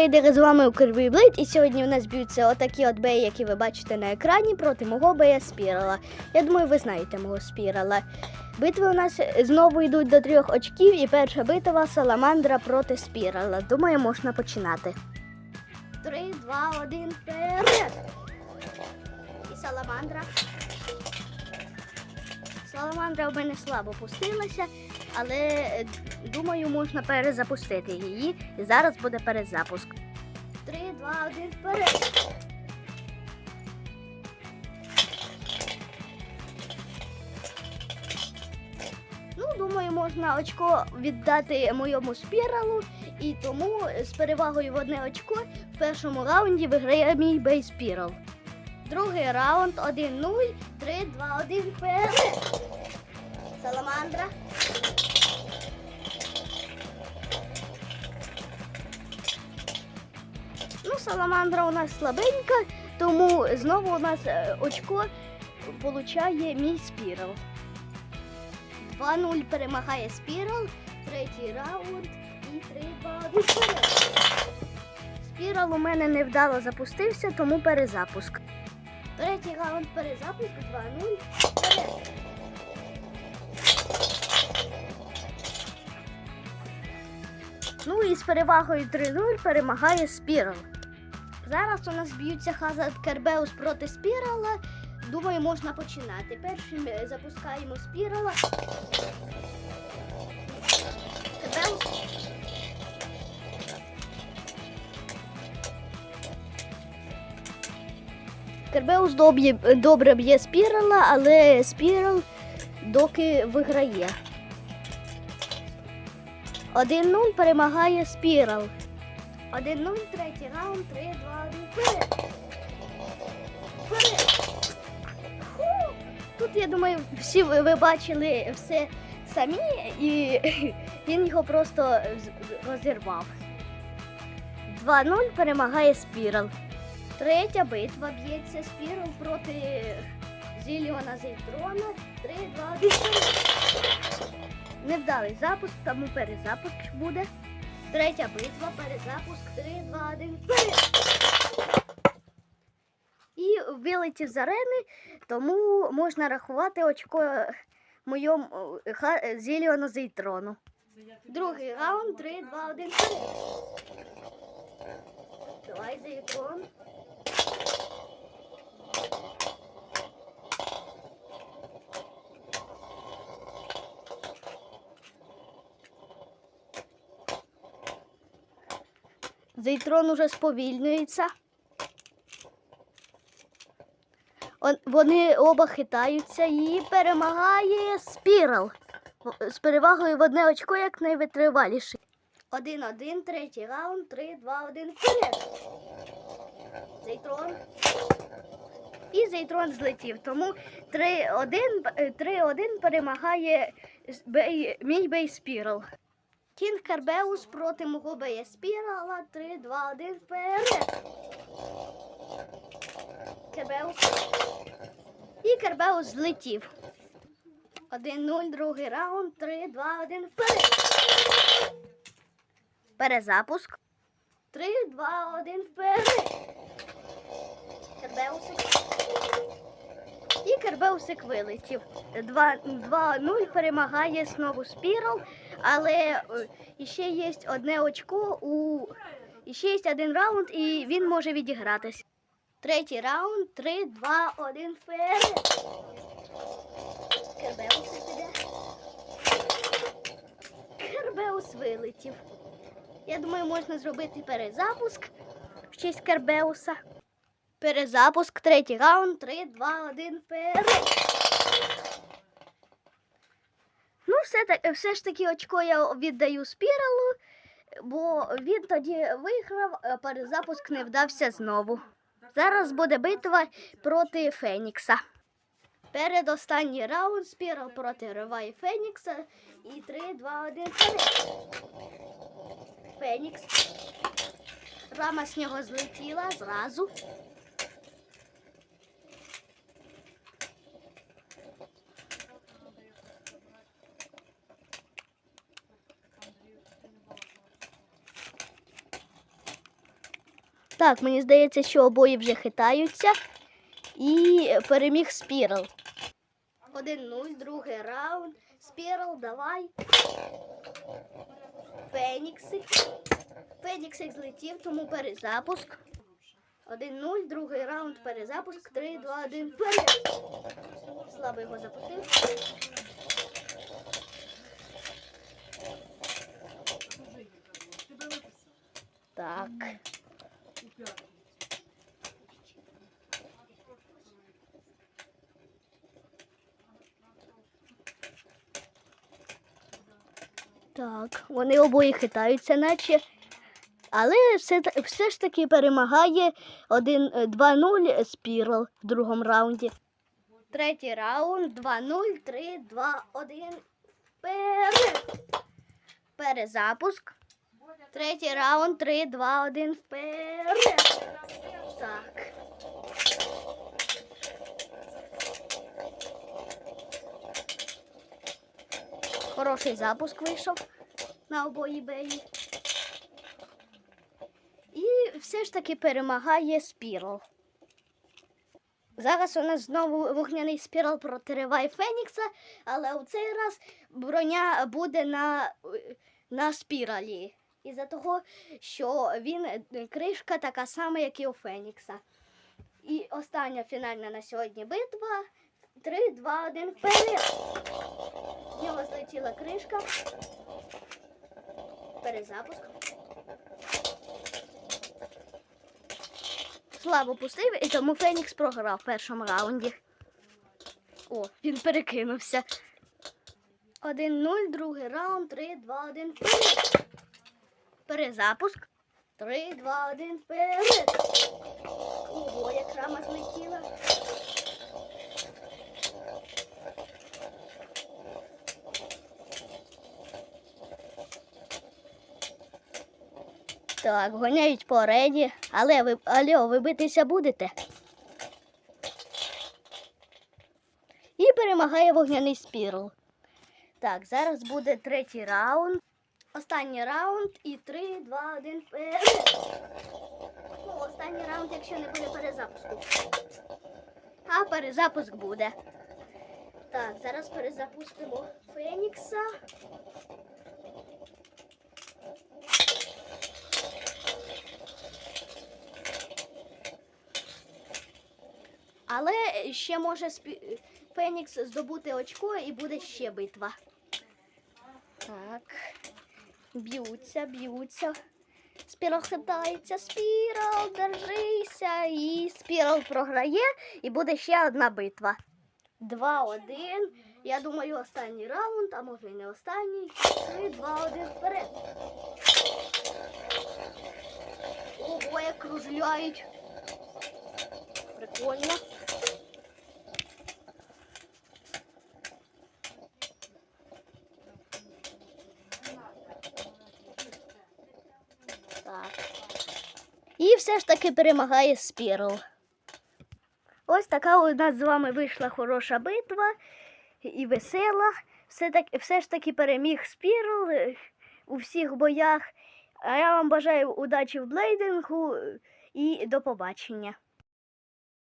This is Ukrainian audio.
блейдери, з вами Укрвій Блейд, і сьогодні у нас б'ються отакі от беї, які ви бачите на екрані, проти мого бея Спірала. Я думаю, ви знаєте мого Спірала. Битви у нас знову йдуть до трьох очків, і перша битва Саламандра проти Спірала. Думаю, можна починати. Три, два, один, вперед! І Саламандра. Саламандра в мене слабо пустилася, але е, думаю, можна перезапустити її. І зараз буде перезапуск. Три, два, один, вперед. Ну, думаю, можна очко віддати моєму спіралу, і тому з перевагою в одне очко в першому раунді виграє мій бей спірал. Другий раунд 1-0, 3, 2, 1, вперед. Саламандра. Саламандра у нас слабенька, тому знову у нас е, очко получає мій спірал. 2-0 перемагає спірал, третій раунд і 3, 2, вперед. Спірал у мене невдало запустився, тому перезапуск. Третій раунд перезапуск 2-0. Ну і з перевагою 3-0 перемагає Спірал. Зараз у нас б'ються Хазард Кербеус проти Спірала. Думаю, можна починати. Першим е, запускаємо Спірала. Кербеус. Кербеус добре б'є Спірала, але Спірал доки виграє. 1-0 перемагає Спірал. 1-0, третій раунд, 3, 2, 1, вперед. Вперед. Фу. Тут, я думаю, всі ви, ви бачили все самі, і він його просто розірвав. 2-0 перемагає Спірал. Третя битва б'ється Спірал проти Зіліона Зейтрона. 3, 2, 1, вперед. Невдалий запуск, тому перезапуск буде. Третя битва, перезапуск, 3, 2, 1, вперед. І вилетів з арени, тому можна рахувати очко моєму е, ха- Зіліону Зейтрону. Другий раунд, 3, 2, 1, вперед. Давай, Зейтрон. Зейтрон уже сповільнюється. Вони оба хитаються і перемагає Спірал. З перевагою в одне очко як найвитриваліший. Один-один, третій раунд, три, два, один, вперед. Зейтрон. І Зейтрон злетів. Тому 3-1 е, 3-1 перемагає мій бей Карбеус проти мого бея Спірала. 3, 2, 1, вперед. Карбеус. І Карбеус злетів. 1-0, другий раунд. 3, 2, 1, вперед. Перезапуск. 3, 2, 1, вперед. Карбеусик. І Карбеусик вилетів. 2-0 перемагає знову Спірал, але е, іще є одне очко у ще є один раунд, і він може відігратися. Третій раунд, 3, 2, 1, вперед. Кербеус піде. Кербеус вилетів. Я думаю, можна зробити перезапуск в честь Кербеуса. Перезапуск, третій раунд, 3, 2, 1, вперед. Ну, все, так, все ж таки очко я віддаю спіралу, бо він тоді виграв, а перезапуск не вдався знову. Зараз буде битва проти Фенікса. Передостанній раунд спірал проти Рива і Фенікса. І 3, 2, 1, вперед. Фенікс. Рама з нього злетіла зразу. Так, мені здається, що обоє вже хитаються. І переміг Спірл. 1-0, другий раунд. Спірл, давай. Феніксик. Феніксик злетів, тому перезапуск. 1-0, другий раунд, перезапуск. 3, 2, 1, вперед. Слабо його запустив. Так. Так, вони обоє хитаються, наче. Але все, все ж таки перемагає 1-2-0 Спірл в другому раунді. Третій раунд 2-0, 3, 2, 1. Вперед. Перезапуск. Третій раунд 3, 2, 1. Вперед. Так. Хороший запуск вийшов на обої беї. І все ж таки перемагає Спірл. Зараз у нас знову вогняний спірал проти Фенікса, але у цей раз броня буде на, на спіралі. Із-за того, що він е, кришка така сама, як і у Фенікса. І остання фінальна на сьогодні битва. 3, 2, 1, вперед. З нього злетіла кришка. Перезапуск. Слабо пустив, і тому Фенікс програв в першому раунді. О, він перекинувся. 1-0, другий раунд, 3, 2, 1, вперед. Перезапуск. 3, 2, 1, вперед. Ого, як рама злетіла. Так, гоняють по арені, але ви, алло, ви битися будете. І перемагає вогняний спірл. Так, зараз буде третій раунд. Останній раунд і 3, 2, 1, вперед. Ну, останній раунд, якщо не буде перезапуску. А перезапуск буде. Так, зараз перезапустимо Фенікса. Але ще може спі... Фенікс здобути очко і буде ще битва. Так. Б'ються, б'ються. Спірал хитається, спірал, держися. І спірал програє, і буде ще одна битва. 2-1. Я думаю, останній раунд, а може і не останній. 3, 2, 1, вперед. Ого, як кружляють. Прикольно. Так. І все ж таки перемагає Спірл. Ось така у нас з вами вийшла хороша битва і весела. Все, так, все ж таки переміг Спірл е, у всіх боях. А я вам бажаю удачі в блейдингу і до побачення.